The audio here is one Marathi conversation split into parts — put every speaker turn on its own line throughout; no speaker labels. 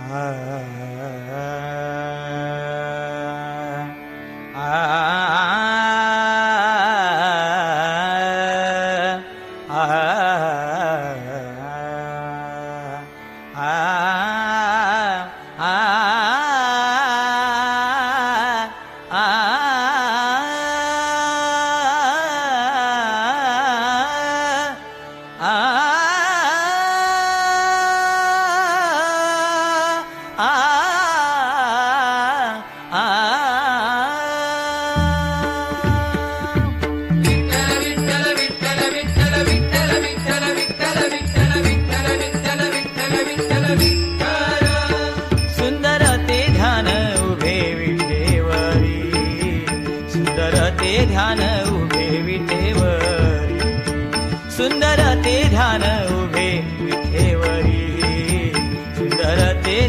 ah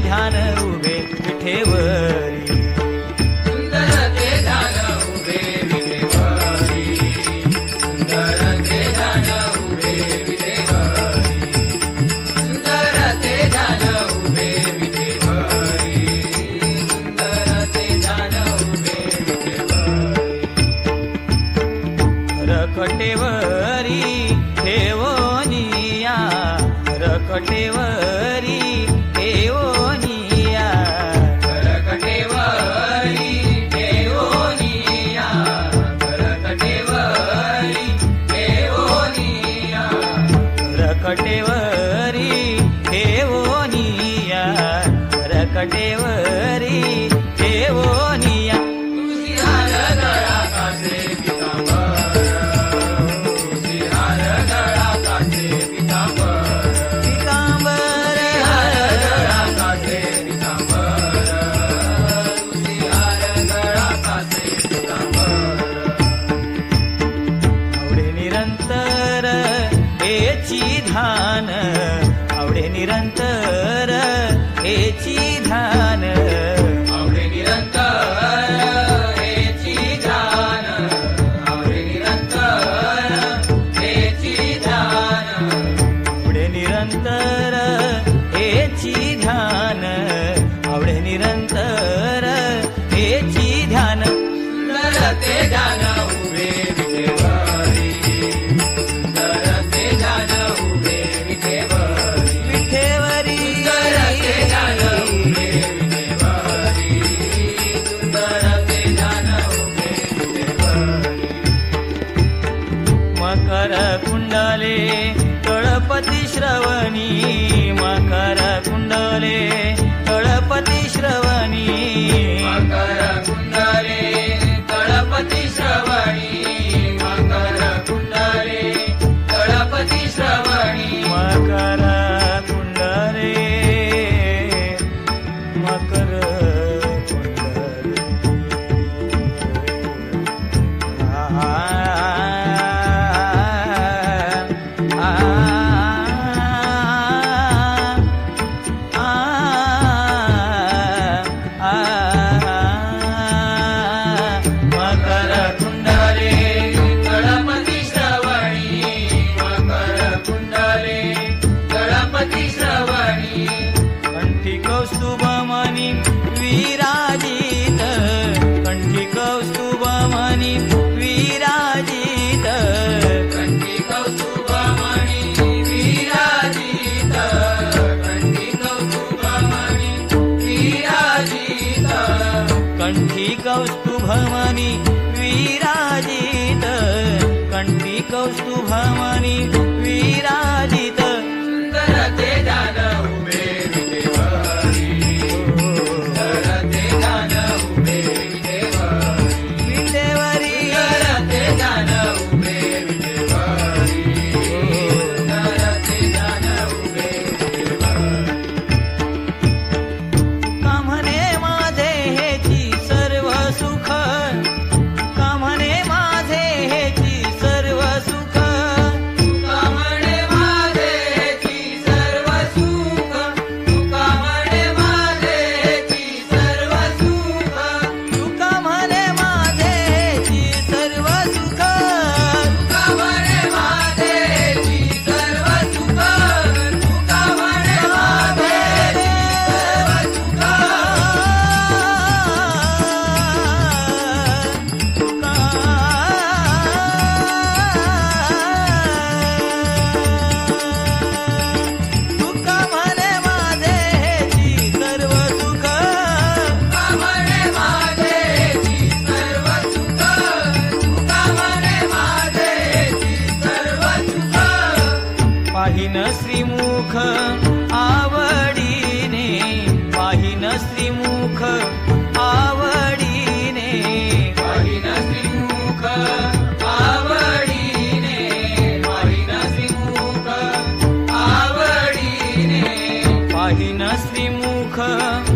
ध्यान उभे विठेवरी. रकटेवरी
देवनिया
रकटेवरी நிரந்தர कुंडले गणपती श्रवणी मकर कुंडले गणपती श्रवणी. विराजीत कण्ठी कौसुभीराजीत
कण्ठि कौसुभी विराजीत। कण्ठि कौसुभवनि विराजीत। कण्ठि
कौसुभवानि विराज 和